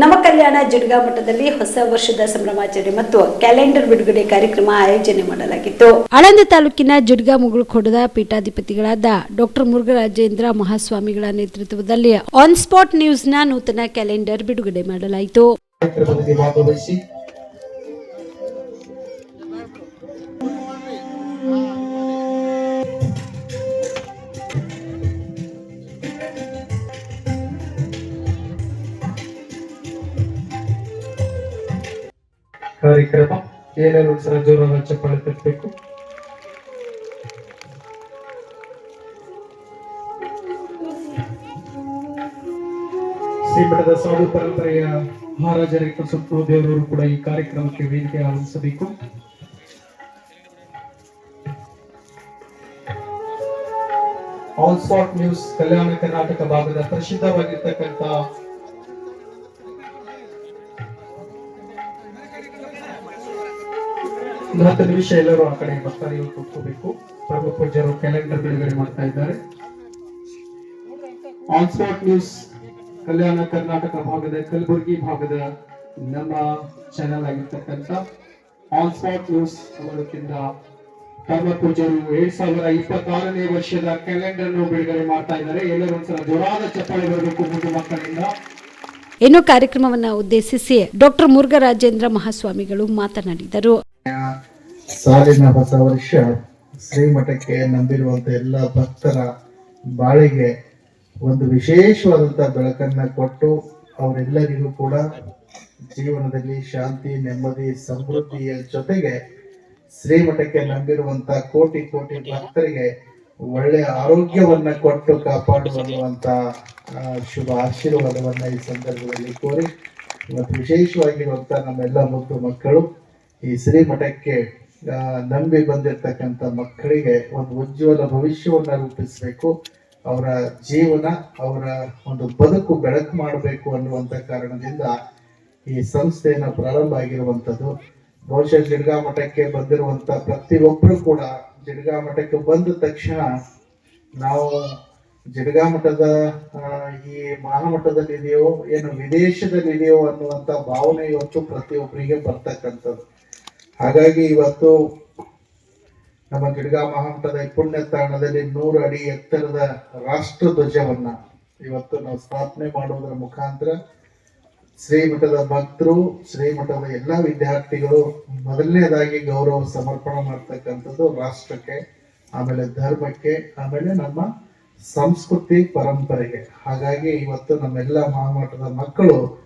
ನಮ್ಮ ಕಲ್ಯಾಣ ಜಿಡ್ಗಾ ಮಠದಲ್ಲಿ ಹೊಸ ವರ್ಷದ ಸಂಭ್ರಮಾಚರಣೆ ಮತ್ತು ಕ್ಯಾಲೆಂಡರ್ ಬಿಡುಗಡೆ ಕಾರ್ಯಕ್ರಮ ಆಯೋಜನೆ ಮಾಡಲಾಗಿತ್ತು. ಆಳಂದ ತಾಲೂಕಿನ ಜುಡ್ಗಾ ಮುಗುಳುಖೋಡದ ಪೀಠಾಧಿಪತಿಗಳಾದ ಡಾಕ್ಟರ್ ಮುರುಘರಾಜೇಂದ್ರ ಮಹಾಸ್ವಾಮಿಗಳ ನೇತೃತ್ವದಲ್ಲಿ ಆನ್ ಸ್ಪಾಟ್ ನ್ಯೂಸ್ನ ನೂತನ ಕ್ಯಾಲೆಂಡರ್ ಬಿಡುಗಡೆ ಮಾಡಲಾಯಿತು. ಕಾರ್ಯಕ್ರಮ ಏನೇನು ಸರ ಜೋರಾದ ಚಪ್ಪಾಳೆ ಸಾಧು ಪರಂಪರೆಯ ಮಹಾರಾಜರ ಸುತ್ತು ದೇವರವರು ಕೂಡ ಈ ಕಾರ್ಯಕ್ರಮಕ್ಕೆ ವೇದಿಕೆ ಆರಂಭಿಸಬೇಕು all spot news Kalyana Karnataka ಭಾಗದ ಪ್ರಸಿದ್ಧವಾಗಿರ್ತಕ್ಕಂಥ ಹತ್ತು ನಿಮಿಷ ಎಲ್ಲರೂ ಆ ಕಡೆ ಬರ್ತಾರೆ ಇವತ್ತು ಕೂತ್ಕೋಬೇಕು. ಪ್ರಭು ಪೂಜ್ಯರು ಕ್ಯಾಲೆಂಡರ್ ಬಿಡುಗಡೆ ಮಾಡ್ತಾ ಇದ್ದಾರೆ. On spot news Kalyana Karnataka ಭಾಗದ ಕಲಬುರಗಿ ಭಾಗದ ನಮ್ಮ ಚಾನೆಲ್ ಆಗಿರ್ತಕ್ಕಂಥ ಆನ್ ಸ್ಪಾಟ್ ನ್ಯೂಸ್ ಅವರಕ್ಕಿಂತ ಪರಮ ಪೂಜರು ಎರಡ್ ಸಾವಿರದ ಇಪ್ಪತ್ತಾರನೇ ವರ್ಷದ ಕ್ಯಾಲೆಂಡರ್ ಬಿಡುಗಡೆ ಮಾಡ್ತಾ ಇದ್ದಾರೆ. ಎಲ್ಲರೂ ಒಂದ್ಸಲ ಜೋರಾದ ಚಪ್ಪಾಳೆ ಬರಬೇಕು ಮಕ್ಕಳಿಂದ. ಇನ್ನು ಕಾರ್ಯಕ್ರಮವನ್ನು ಉದ್ದೇಶಿಸಿ ಡಾಕ್ಟರ್ ಮುರುಘರಾಜೇಂದ್ರ ಮಹಾಸ್ವಾಮಿಗಳು ಮಾತನಾಡಿದರು. ಸಾಲಿನ ಹೊಸ ವರ್ಷ ಶ್ರೀಮಠಕ್ಕೆ ನಂಬಿರುವಂತ ಎಲ್ಲ ಭಕ್ತರ ಬಾಳಿಗೆ ಒಂದು ವಿಶೇಷವಾದಂತ ಬೆಳಕನ್ನ ಕೊಟ್ಟು ಅವರೆಲ್ಲರಿಗೂ ಕೂಡ ಜೀವನದಲ್ಲಿ ಶಾಂತಿ, ನೆಮ್ಮದಿ, ಸಮೃದ್ಧಿಯ ಜೊತೆಗೆ ಶ್ರೀಮಠಕ್ಕೆ ನಂಬಿರುವಂತ ಕೋಟಿ ಕೋಟಿ ಭಕ್ತರಿಗೆ ಒಳ್ಳೆಯ ಆರೋಗ್ಯವನ್ನ ಕೊಟ್ಟು ಕಾಪಾಡುವಂತ ಶುಭ ಆಶೀರ್ವಾದವನ್ನ ಈ ಸಂದರ್ಭದಲ್ಲಿ ಕೋರಿ ಮತ್ತು ವಿಶೇಷವಾಗಿರುವಂತ ನಮ್ಮೆಲ್ಲ ಮುದ್ದು ಮಕ್ಕಳು, ಈ ಶ್ರೀಮಠಕ್ಕೆ ನಂಬಿ ಬಂದಿರತಕ್ಕಂತ ಮಕ್ಕಳಿಗೆ ಒಂದು ಉಜ್ವಲ ಭವಿಷ್ಯವನ್ನ ರೂಪಿಸಬೇಕು, ಅವರ ಜೀವನ, ಅವರ ಒಂದು ಬದುಕು ಬೆಳಕು ಮಾಡಬೇಕು ಅನ್ನುವಂತ ಕಾರಣದಿಂದ ಈ ಸಂಸ್ಥೆಯನ್ನ ಪ್ರಾರಂಭ ಆಗಿರುವಂತದ್ದು ಬಹುಶಃ ಜಿಡ್ಗಾ ಮಠಕ್ಕೆ ಬಂದಿರುವಂತ ಪ್ರತಿಯೊಬ್ಬರು ಕೂಡ ಜಿಡ್ಗಾ ಮಠಕ್ಕೆ ಬಂದ ತಕ್ಷಣ ನಾವು ಜಿಡ್ಗಾ ಮಠದ ಈ ಮಹಾಮಠದಲ್ಲಿ ಇದೆಯೋ, ಏನು ವಿದೇಶದಲ್ಲಿ ಇದೆಯೋ ಅನ್ನುವಂತ ಭಾವನೆ ಇವತ್ತು ಪ್ರತಿಯೊಬ್ಬರಿಗೆ ಬರ್ತಕ್ಕಂಥದ್ದು. ಹಾಗಾಗಿ ಇವತ್ತು ನಮ್ಮ ಗಿಡ್ಗಾ ಮಹಾಮಠದ ಪುಣ್ಯ ತಾಣದಲ್ಲಿ ನೂರು ಅಡಿ ಎತ್ತರದ ರಾಷ್ಟ್ರ ಧ್ವಜವನ್ನ ಇವತ್ತು ನಾವು ಸ್ಥಾಪನೆ ಮಾಡುವುದರ ಮುಖಾಂತರ ಶ್ರೀಮಠದ ಭಕ್ತರು, ಶ್ರೀಮಠದ ಎಲ್ಲ ವಿದ್ಯಾರ್ಥಿಗಳು ಮೊದಲನೇದಾಗಿ ಗೌರವ ಸಮರ್ಪಣೆ ಮಾಡ್ತಕ್ಕಂಥದ್ದು ರಾಷ್ಟ್ರಕ್ಕೆ, ಆಮೇಲೆ ಧರ್ಮಕ್ಕೆ, ಆಮೇಲೆ ನಮ್ಮ ಸಂಸ್ಕೃತಿ ಪರಂಪರೆಗೆ. ಹಾಗಾಗಿ ಇವತ್ತು ನಮ್ಮೆಲ್ಲ ಮಹಾಮಠದ ಮಕ್ಕಳು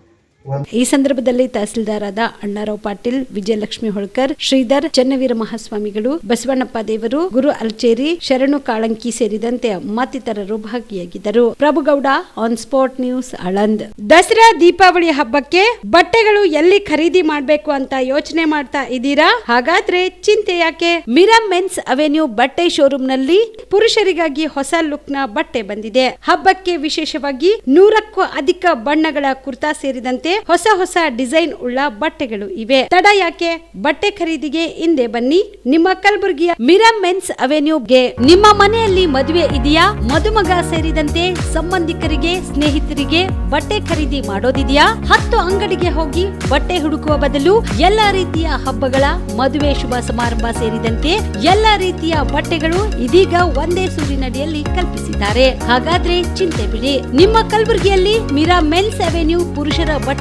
ಈ ಸಂದರ್ಭದಲ್ಲಿ ತಹಸೀಲ್ದಾರಾದ ಅಣ್ಣಾರಾವ್ ಪಾಟೀಲ್, ವಿಜಯಲಕ್ಷ್ಮಿ ಹೊಳ್ಕರ್, ಶ್ರೀಧರ್ ಚನ್ನವೀರ ಮಹಾಸ್ವಾಮಿಗಳು, ಬಸವಣ್ಣಪ್ಪ ದೇವರು, ಗುರು ಅಲ್ಚೇರಿ, ಶರಣು ಕಾಳಂಕಿ ಸೇರಿದಂತೆ ಮತ್ತಿತರರು ಭಾಗಿಯಾಗಿದ್ದರು. Prabhugouda on spot news Aland Dasara Deepavali ಹಬ್ಬಕ್ಕೆ ಬಟ್ಟೆಗಳು ಎಲ್ಲಿ ಖರೀದಿ ಮಾಡಬೇಕು ಅಂತ ಯೋಚನೆ ಮಾಡ್ತಾ ಇದ್ದೀರಾ? ಹಾಗಾದ್ರೆ ಚಿಂತೆ ಯಾಕೆ? ಮಿರಾ ಮೆನ್ಸ್ ಅವೆನ್ಯೂ ಬಟ್ಟೆ ಶೋರೂಮ್ನಲ್ಲಿ ಪುರುಷರಿಗಾಗಿ ಹೊಸ ಲುಕ್ನ ಬಟ್ಟೆ ಬಂದಿದೆ. ಹಬ್ಬಕ್ಕೆ ವಿಶೇಷವಾಗಿ ನೂರಕ್ಕೂ ಅಧಿಕ ಬಣ್ಣಗಳ ಕುರ್ತಾ ಸೇರಿದಂತೆ ಹೊಸ ಹೊಸ ಡಿಸೈನ್ ಉಳ್ಳ ಬಟ್ಟೆಗಳು ಇವೆ. ತಡ ಯಾಕೆ? ಬಟ್ಟೆ ಖರೀದಿಗೆ ಹಿಂದೆ ಬನ್ನಿ. ನಿಮ್ಮ ಕಲಬುರಗಿಯ ಮಿರಾ ಮೆನ್ಸ್ ಅವೆನ್ಯೂಗೆ ನಿಮ್ಮ ಮನೆಯಲ್ಲಿ ಮದುವೆ ಇದೆಯಾ? ಮದುಮಗ ಸೇರಿದಂತೆ ಸಂಬಂಧಿಕರಿಗೆ, ಸ್ನೇಹಿತರಿಗೆ ಬಟ್ಟೆ ಖರೀದಿ ಮಾಡೋದಿದೆಯಾ? ಹತ್ತು ಅಂಗಡಿಗೆ ಹೋಗಿ ಬಟ್ಟೆ ಹುಡುಕುವ ಬದಲು ಎಲ್ಲಾ ರೀತಿಯ ಹಬ್ಬಗಳ ಮದುವೆ ಶುಭ ಸಮಾರಂಭ ಸೇರಿದಂತೆ ಎಲ್ಲಾ ರೀತಿಯ ಬಟ್ಟೆಗಳು ಇದೀಗ ಒಂದೇ ಸೂರಿನಡಿಯಲ್ಲಿ ಕಲ್ಪಿಸಿದ್ದಾರೆ. ಹಾಗಾದ್ರೆ ಚಿಂತೆ ಬಿಡಿ. ನಿಮ್ಮ ಕಲಬುರಗಿಯಲ್ಲಿ ಮಿರಾ ಮೆನ್ಸ್ ಅವೆನ್ಯೂ ಪುರುಷರ